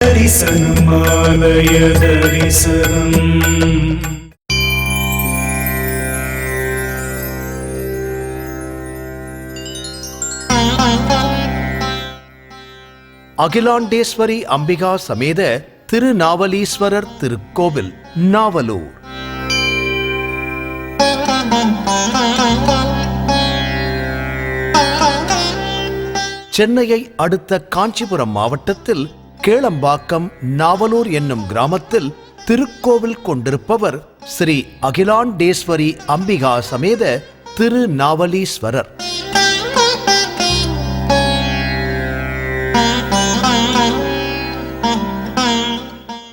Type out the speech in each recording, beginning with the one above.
தரிசனம் தரிசனம் அகிலாண்டேஸ்வரி அம்பிகா சமேத திருநாவலீஸ்வரர் திருக்கோவில் நாவலூர். சென்னையை அடுத்த காஞ்சிபுரம் மாவட்டத்தில் கேளம்பாக்கம் நாவலூர் என்னும் கிராமத்தில் திருக்கோவில் கொண்டிருப்பவர் ஸ்ரீ அகிலாண்டேஸ்வரி அம்பிகா சமேத திருநாவலீஸ்வரர்.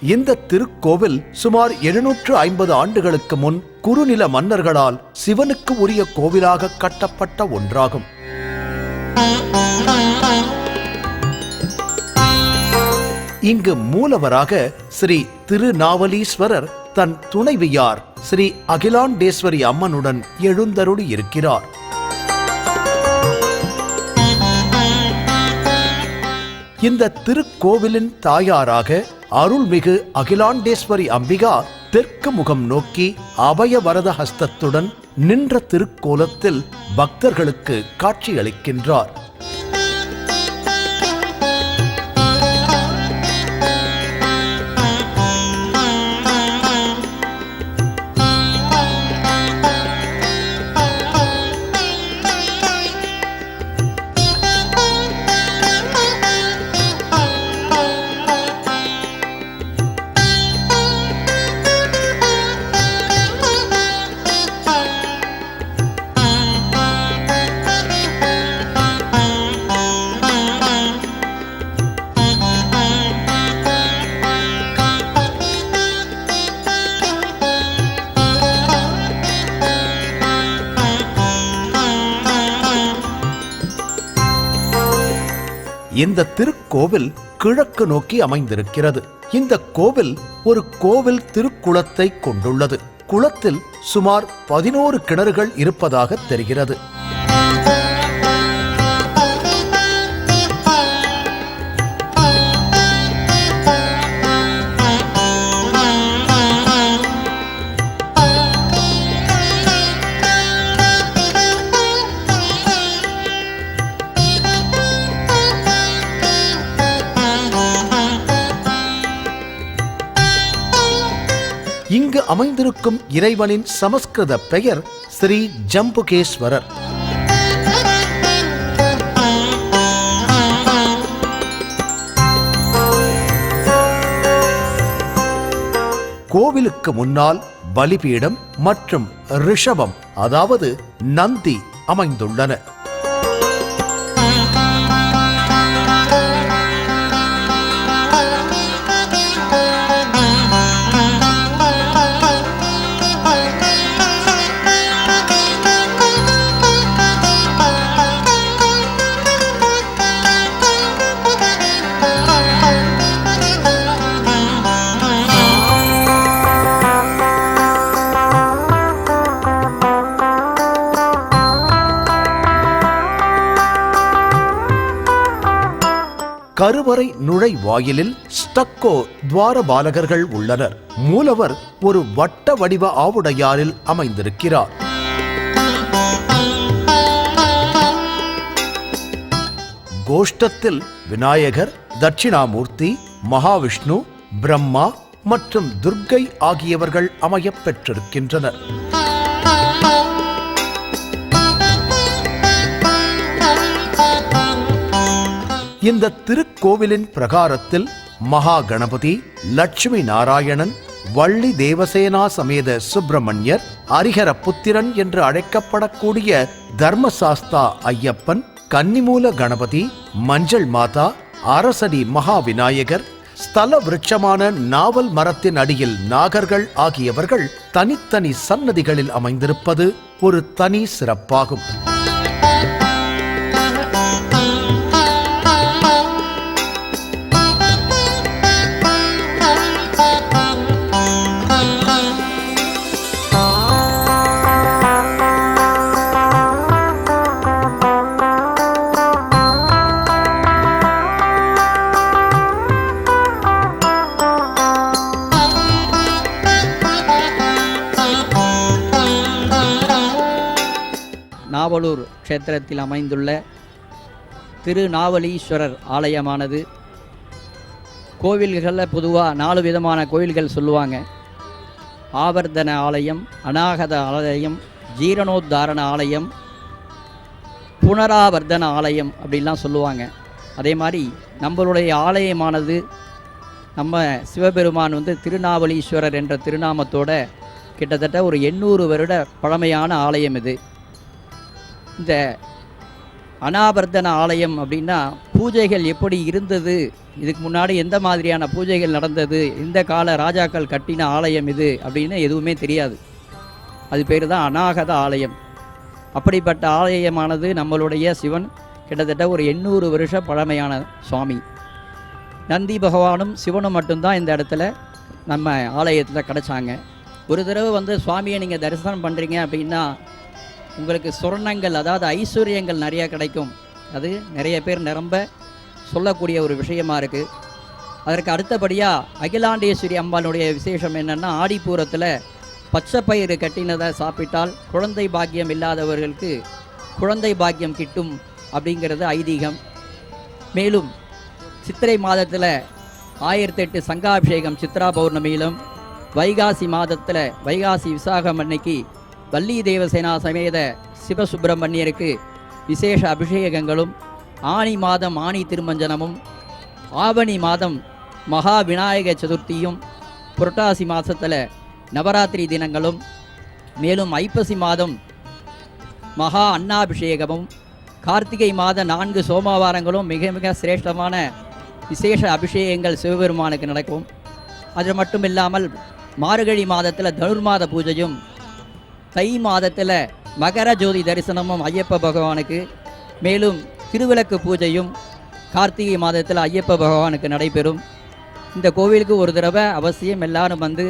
இந்த திருக்கோவில் சுமார் எழுநூற்று ஐம்பது ஆண்டுகளுக்கு முன் குறுநில மன்னர்களால் சிவனுக்கு உரிய கோவிலாக கட்டப்பட்ட ஒன்றாகும். இங்கு மூலவராக ஸ்ரீ திருநாவலீஸ்வரர் தன் துணைவியார் ஸ்ரீ அகிலாண்டேஸ்வரி அம்மனுடன் எழுந்தருளி இருக்கிறார் இந்த திருக்கோவிலின் தாயாராக அருள்மிகு அகிலாண்டேஸ்வரி அம்பிகா தெற்கு முகம் நோக்கி அபயவரத ஹஸ்தத்துடன் நின்ற திருக்கோலத்தில் பக்தர்களுக்கு காட்சியளிக்கின்றார். இந்த திருக்கோவில் கிழக்கு நோக்கி அமைந்திருக்கிறது. இந்த கோவில் ஒரு கோவில் திருக்குளத்தை கொண்டுள்ளது. குளத்தில் சுமார் பதினோரு கிணறுகள் இருப்பதாக தெரிகிறது. அமைந்திருக்கும் இறைவனின் சமஸ்கிருத பெயர் ஸ்ரீ ஜம்புகேஸ்வரர். கோவிலுக்கு முன்னால் பலிபீடம் மற்றும் ரிஷபம் அதாவது நந்தி அமைந்துள்ளன. கருவறை நுழைவாயிலில் ஸ்டக்கோ துவாரபாலகர்கள் உள்ளனர். மூலவர் ஒரு வட்ட வடிவ ஆவுடையாரில் அமைந்திருக்கிறார். கோஷ்டத்தில் விநாயகர் தட்சிணாமூர்த்தி மகாவிஷ்ணு பிரம்மா மற்றும் துர்க்கை ஆகியவர்கள் அமையப் பெற்றிருக்கின்றனர். இந்த திருக்கோவிலின் பிரகாரத்தில் மகா கணபதி லட்சுமி நாராயணன் வள்ளி தேவசேனா சமேத சுப்பிரமணியர் அரிகர புத்திரன் என்று அழைக்கப்படக்கூடிய தர்மசாஸ்தா ஐயப்பன் கன்னிமூல கணபதி மஞ்சள் மாதா அரசடி மகா விநாயகர் ஸ்தல விருட்சமான நாவல் மரத்தின் அடியில் நாகர்கள் ஆகியவர்கள் தனித்தனி சன்னதிகளில் அமைந்திருப்பது ஒரு தனி சிறப்பாகும். நாவலூர் க்ஷேத்திரத்தில் அமைந்துள்ள திருநாவலீஸ்வரர் ஆலயமானது. கோவில்களில் பொதுவாக நாலு விதமான கோவில்கள் சொல்லுவாங்க. ஆவர்த்தன ஆலயம் அநாகத ஆலயம் ஜீரணோத்தாரண ஆலயம் புனராவர்த்தன ஆலயம் அப்படின்லாம் சொல்லுவாங்க. அதே மாதிரி நம்மளுடைய ஆலயமானது நம்ம சிவபெருமான் வந்து திருநாவலீஸ்வரர் என்ற திருநாமத்தோட கிட்டத்தட்ட ஒரு எண்ணூறு வருட பழமையான ஆலயம் இது. இந்த அனாபர்தன ஆலயம் அப்படின்னா பூஜைகள் எப்படி இருந்தது? இதுக்கு முன்னாடி எந்த மாதிரியான பூஜைகள் நடந்தது? இந்த கால ராஜாக்கள் கட்டின ஆலயம் இது அப்படின்னு எதுவுமே தெரியாது. அது பேர் தான் அநாகத ஆலயம். அப்படிப்பட்ட ஆலயமானது நம்மளுடைய சிவன் கிட்டத்தட்ட ஒரு எண்ணூறு வருஷ பழமையான சுவாமி. நந்தி பகவானும் சிவனும் மட்டும்தான் இந்த இடத்துல நம்ம ஆலயத்தில் கிடச்சாங்க. ஒரு தடவை வந்து சுவாமியை நீங்கள் தரிசனம் பண்ணுறீங்க அப்படின்னா உங்களுக்கு சுரணங்கள் அதாவது ஐஸ்வர்யங்கள் நிறையா கிடைக்கும். அது நிறைய பேர் நிரம்ப சொல்லக்கூடிய ஒரு விஷயமா இருக்குது அதற்கு அடுத்தபடியாக அகிலாண்டேஸ்வரி அம்பாளுடைய விசேஷம் என்னென்னா ஆடிப்பூரத்தில் பச்சை பயிறு கட்டினதை சாப்பிட்டால் குழந்தை பாக்கியம் இல்லாதவர்களுக்கு குழந்தை பாக்கியம் கிட்டும் அப்படிங்கிறது ஐதீகம். மேலும் சித்திரை மாதத்தில் ஆயிரத்தெட்டு சங்காபிஷேகம் சித்ரா பௌர்ணமியிலும் வைகாசி மாதத்தில் வைகாசி விசாகம் அன்னைக்கு வள்ளி தேவசேனா சமேத சிவசுப்பிரமணியருக்கு விசேஷ அபிஷேகங்களும் ஆனி மாதம் ஆணி திருமஞ்சனமும் ஆவணி மாதம் மகா விநாயக சதுர்த்தியும் புரட்டாசி மாதத்தில் நவராத்திரி தினங்களும் மேலும் ஐப்பசி மாதம் மகா அன்னாபிஷேகமும் கார்த்திகை மாத நான்கு சோமவாரங்களும் மிக மிக சிரேஷ்டமான விசேஷ அபிஷேகங்கள் சிவபெருமானுக்கு நடக்கும். அது மட்டும் இல்லாமல் மார்கழி மாதத்தில் தனுர்மாத பூஜையும் தை மாதத்தில் மகர ஜோதி தரிசனமும் ஐயப்ப பகவானுக்கு மேலும் திருவிளக்கு பூஜையும் கார்த்திகை மாதத்தில் ஐயப்ப பகவானுக்கு நடைபெறும். இந்த கோவிலுக்கு ஒரு தடவை அவசியம் எல்லாரும் வந்து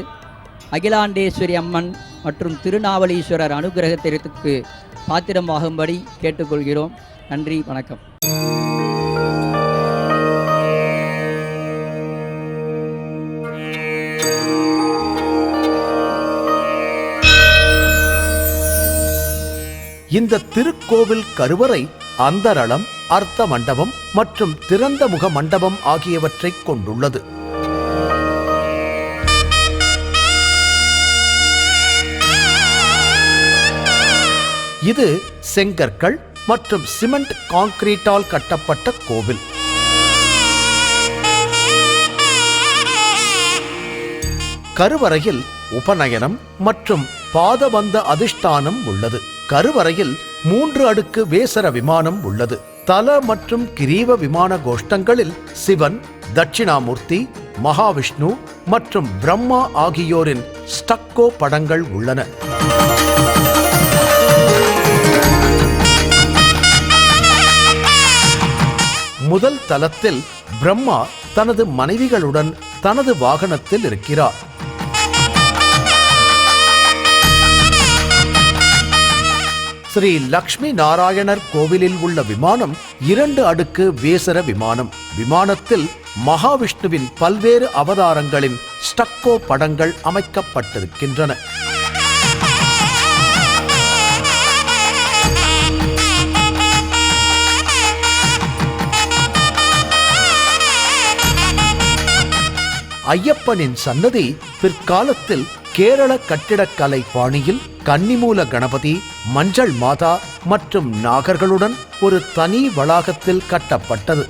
அகிலாண்டேஸ்வரி அம்மன் மற்றும் திருநாவலீஸ்வரர் அனுகிரகத்திற்கு பாத்திரமாகும்படி கேட்டுக்கொள்கிறோம். நன்றி வணக்கம். இந்த திருக்கோவில் கருவறை அந்தரளம் அர்த்த மண்டபம் மற்றும் திறந்த முக மண்டபம் ஆகியவற்றைக் கொண்டுள்ளது. இது செங்கற்கள் மற்றும் சிமெண்ட் கான்கிரீட்டால் கட்டப்பட்ட கோவில். கருவறையில் உபநயனம் மற்றும் பாதபந்த அதிஷ்டானம் உள்ளது. கருவறையில் மூன்று அடுக்கு வேசர விமானம் உள்ளது. தல மற்றும் கிரீவ விமான கோஷ்டங்களில் சிவன் தட்சிணாமூர்த்தி மகாவிஷ்ணு மற்றும் பிரம்மா ஆகியோரின் ஸ்டக்கோ படங்கள் உள்ளன. முதல் தலத்தில் பிரம்மா தனது மனைவிகளுடன் தனது வாகனத்தில் இருக்கிறார். ஸ்ரீ லக்ஷ்மி நாராயணர் கோவிலில் உள்ள விமானம் இரண்டு அடுக்கு வேசர விமானம். விமானத்தில் மகாவிஷ்ணுவின் பல்வேறு அவதாரங்களின் ஸ்டக்கோ படங்கள் அமைக்கப்பட்டிருக்கின்றன. ஐயப்பனின் சன்னதி பிற்காலத்தில் கேரள கட்டிடக்கலை பாணியில் கன்னிமூல கணபதி மஞ்சள் மாதா மற்றும் நாகர்களுடன் ஒரு தனி வளாகத்தில் கட்டப்பட்டது.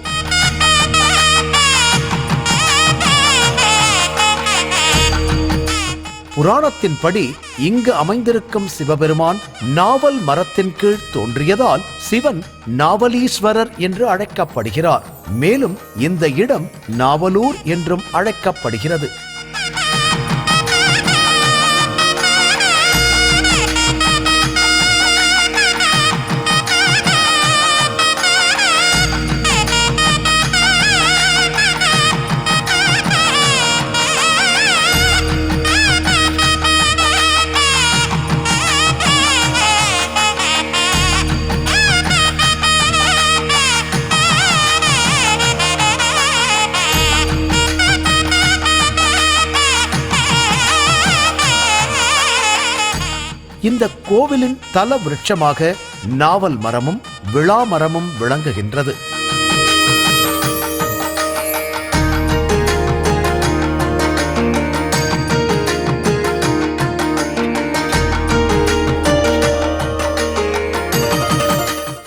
புராணத்தின்படி இங்கு அமைந்திருக்கும் சிவபெருமான் நாவல் மரத்தின் கீழ் தோன்றியதால் சிவன் நாவலீஸ்வரர் என்று அழைக்கப்படுகிறார். மேலும் இந்த இடம் நாவலூர் என்றும் அழைக்கப்படுகிறது. இந்த கோவிலின் தல விருட்சமாக நாவல் மரமும் விழா மரமும் விளங்குகின்றது.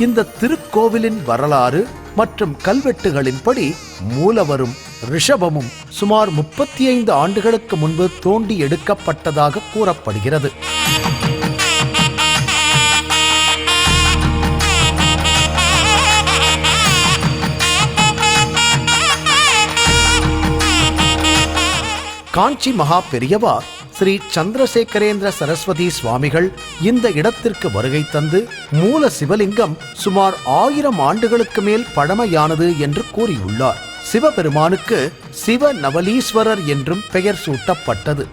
இந்த திருக்கோவிலின் வரலாறு மற்றும் கல்வெட்டுகளின்படி மூலவரும் ரிஷபமும் சுமார் முப்பத்தி ஐந்து ஆண்டுகளுக்கு முன்பு தோண்டி எடுக்கப்பட்டதாக கூறப்படுகிறது. காஞ்சி மகா பெரியவா ஸ்ரீ சந்திரசேகரேந்திர சரஸ்வதி சுவாமிகள் இந்த இடத்திற்கு வருகை தந்து மூல சிவலிங்கம் சுமார் ஆயிரம் ஆண்டுகளுக்கு மேல் பழமையானது என்று கூறியுள்ளார். சிவபெருமானுக்கு சிவ நவலீஸ்வரர் என்றும் பெயர் சூட்டப்பட்டது.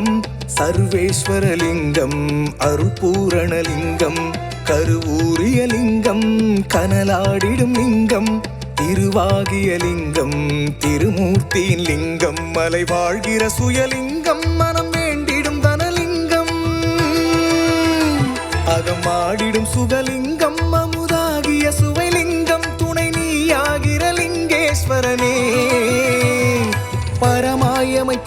லிங்கம் சர்வேஸ்வரலிங்கம் அருபூரணலிங்கம் கருவூரிய லிங்கம் கனலாடிடும் லிங்கம் திருவாகிய லிங்கம் திருமூர்த்தியின் லிங்கம் மலை வாழ்கிற சுயலிங்கம் மனம் வேண்டிடும் தனலிங்கம் அகமாடிடும் சுகலிங்கம் அமுதாகிய சுவைலிங்கம் துணை நீயாகிற லிங்கேஸ்வரனே.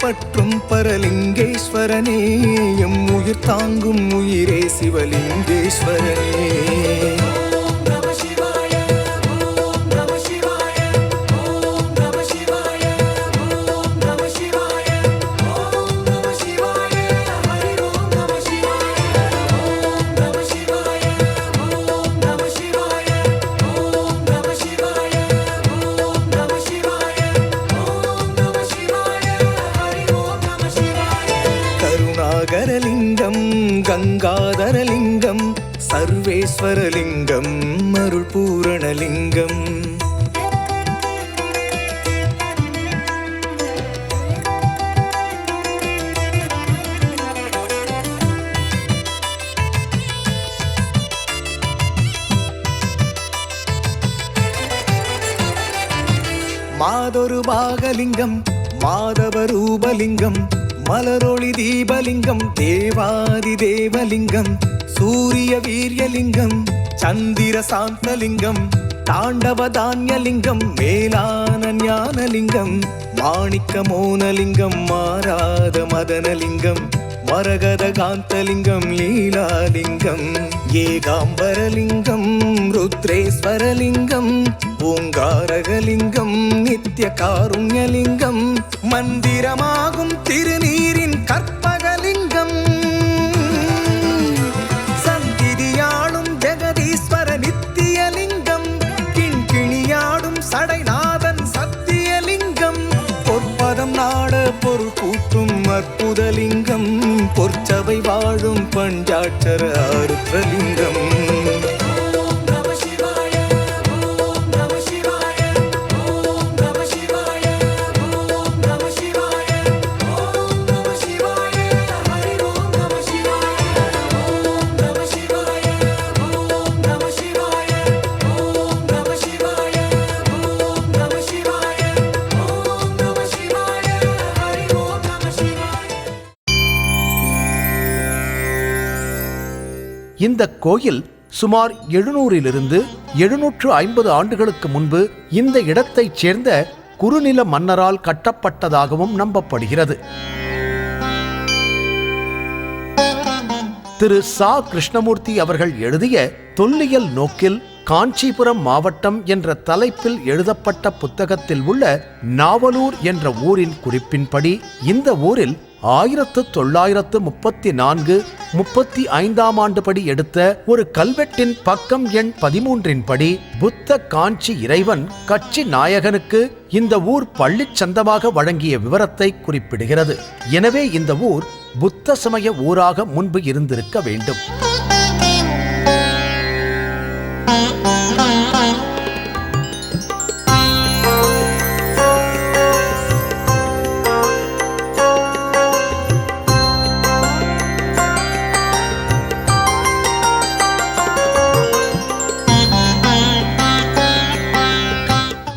பரமாயமை பற்றும் பரலிங்கேஸ்வரனே எம் உயிர் தாங்கும் உயிரே சிவலிங்கேஸ்வரனே. நாகலிங்கம் மாதவ ரூபலிங்கம் மலரொளி தீபலிங்கம் தேவாதி தேவலிங்கம் சூரிய வீரியலிங்கம் சந்திர சாந்தலிங்கம் தாண்டவ தானியலிங்கம் மேலான ஞானலிங்கம் மாணிக்க மோனலிங்கம் மாறாத மதனலிங்கம் மரகத காந்தலிங்கம் லீலாலிங்கம் ஏகாம்பரலிங்கம் ருத்ரேஸ்வரலிங்கம் பூங்காரகலிங்கம் நித்திய காருண்யலிங்கம் மந்திரமாகும் திருநீரின் கற்பகலிங்கம். சந்திரியாளும் ஜெகதீஸ்வர நித்தியலிங்கம் கிண்கிணியாடும் சடைநாதன் சத்தியலிங்கம். பொற்பதம் நாட பொருள் கூட்டும் அற்புதலிங்கம் பொற்சபை வாழும் பஞ்சாட்சர அருத்தலிங்கம். இந்த கோயில் சுமார் எழுநூறிலிருந்து எழுநூற்று ஐம்பது ஆண்டுகளுக்கு முன்பு இந்த இடத்தைச் சேர்ந்த குறுநில மன்னரால் கட்டப்பட்டதாகவும் நம்பப்படுகிறது. திரு சா. கிருஷ்ணமூர்த்தி அவர்கள் எழுதிய தொல்லியல் நோக்கில் காஞ்சிபுரம் மாவட்டம் என்ற தலைப்பில் எழுதப்பட்ட புத்தகத்தில் உள்ள நாவலூர் என்ற ஊரின் குறிப்பின்படி இந்த ஊரில் ஆயிரத்து தொள்ளாயிரத்து முப்பத்தி நான்கு முப்பத்தி ஐந்தாம் ஆண்டு படி எடுத்த ஒரு கல்வெட்டின் பக்கம் எண் பதிமூன்றின் படி புத்த காஞ்சி இறைவன் கட்சி நாயகனுக்கு இந்த ஊர் பள்ளிச் சந்தமாக வழங்கிய விவரத்தை குறிப்பிடுகிறது. எனவே இந்த ஊர் புத்த சமய ஊராக முன்பு இருந்திருக்க வேண்டும்.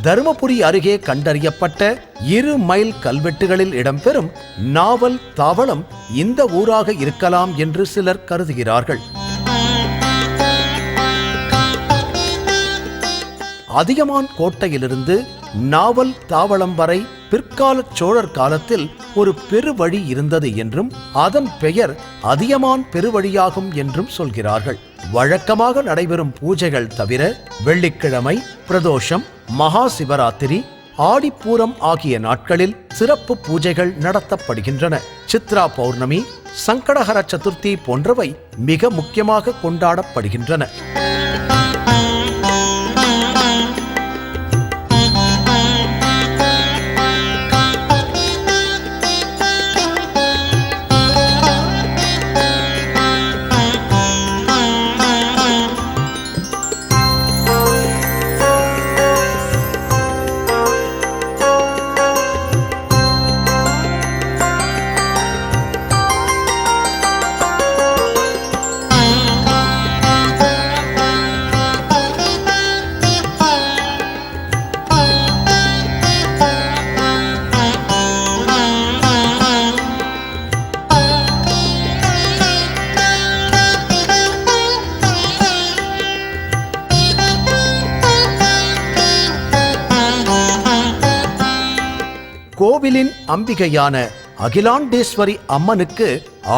தருமபுரி அருகே கண்டறியப்பட்ட இரு மைல் கல்வெட்டுகளில் இடம்பெறும் நாவல் தாவளம் இந்த ஊராக இருக்கலாம் என்று சிலர் கருதுகிறார்கள். அதியமான் கோட்டையிலிருந்து நாவல் தாவளம் வரை பிற்கால சோழர் காலத்தில் ஒரு பெருவழி இருந்தது என்றும் அதன் பெயர் அதியமான் பெருவழியாகும் என்றும் சொல்கிறார்கள். வழக்கமாக நடைபெறும் பூஜைகள் தவிர வெள்ளிக்கிழமை பிரதோஷம் மகா சிவராத்திரி ஆடிப்பூரம் ஆகிய நாட்களில் சிறப்பு பூஜைகள் நடத்தப்படுகின்றன. சித்ரா பௌர்ணமி சங்கடஹர சதுர்த்தி போன்றவை மிக முக்கியமாக கொண்டாடப்படுகின்றன. அம்பிகையான அகிலாண்டேஸ்வரி அம்மனுக்கு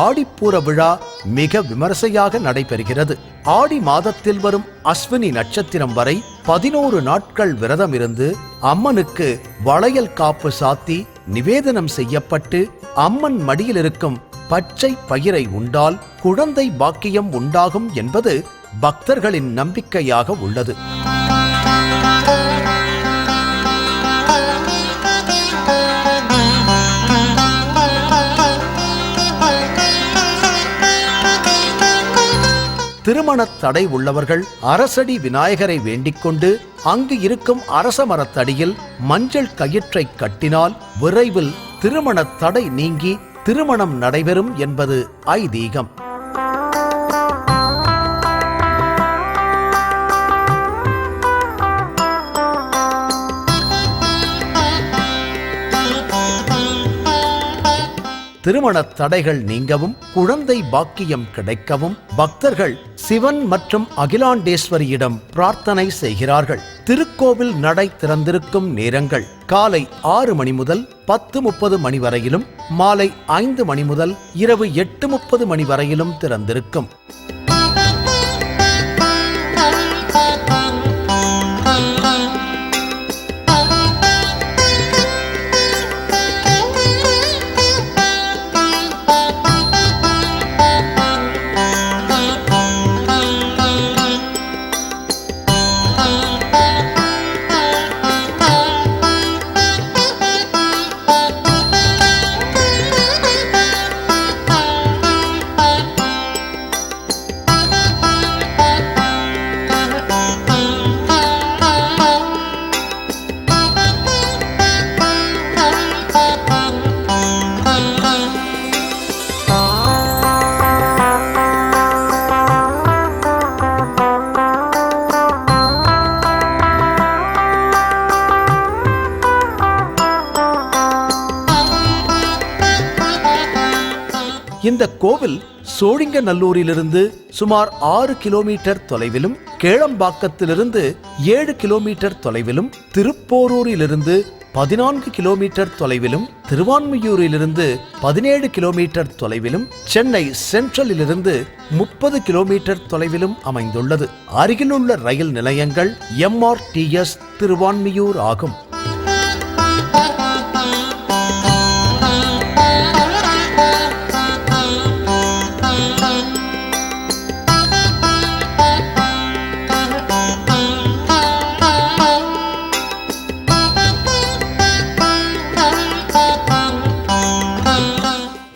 ஆடிப்பூர விழா மிக விமரிசையாக நடைபெறுகிறது. ஆடி மாதத்தில் வரும் அஸ்வினி நட்சத்திரம் வரை பதினோரு நாட்கள் விரதம் இருந்து அம்மனுக்கு வளையல் காப்பு சாத்தி நிவேதனம் செய்யப்பட்டு அம்மன் மடியில் இருக்கும் பச்சை பயிரை உண்டால் குழந்தை பாக்கியம் உண்டாகும் என்பது பக்தர்களின் நம்பிக்கையாக உள்ளது. திருமணத் தடை உள்ளவர்கள் அரசடி விநாயகரை வேண்டிக் கொண்டு அங்கு இருக்கும் அரச மரத்தடியில் மஞ்சள் கயிற்றை கட்டினால் விரைவில் திருமண தடை நீங்கி திருமணம் நடைபெறும் என்பது ஐதீகம். திருமண தடைகள் நீங்கவும் குழந்தை பாக்கியம் கிடைக்கவும் பக்தர்கள் சிவன் மற்றும் அகிலாண்டேஸ்வரியிடம் பிரார்த்தனை செய்கிறார்கள். திருக்கோவில் நடை திறந்திருக்கும் நேரங்கள் காலை ஆறு மணி முதல் பத்து முப்பது மணி வரையிலும் மாலை ஐந்து மணி முதல் இரவு எட்டு முப்பது மணி வரையிலும் திறந்திருக்கும். இந்த கோவில் சோழிங்கநல்லூரிலிருந்து சுமார் ஆறு கிலோமீட்டர் தொலைவிலும் கேளம்பாக்கத்திலிருந்து ஏழு கிலோமீட்டர் தொலைவிலும் திருப்போரூரிலிருந்து பதினான்கு கிலோமீட்டர் தொலைவிலும் திருவான்மியூரிலிருந்து பதினேழு கிலோமீட்டர் தொலைவிலும் சென்னை சென்ட்ரலிலிருந்து முப்பது கிலோமீட்டர் தொலைவிலும் அமைந்துள்ளது. அருகிலுள்ள ரயில் நிலையங்கள் எம்ஆர்டிஎஸ் திருவான்மியூர் ஆகும்.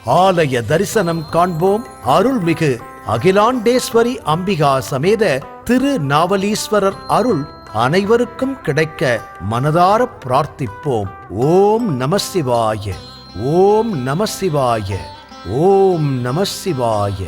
ஆலய தரிசனம் காண்போம். அருள்மிகு அகிலாண்டேஸ்வரி அம்பிகா சமேத திரு நாவலீஸ்வரர் அருள் அனைவருக்கும் கிடைக்க மனதார பிரார்த்திப்போம். ஓம் நம சிவாய. ஓம் நம சிவாய. ஓம் நம சிவாய.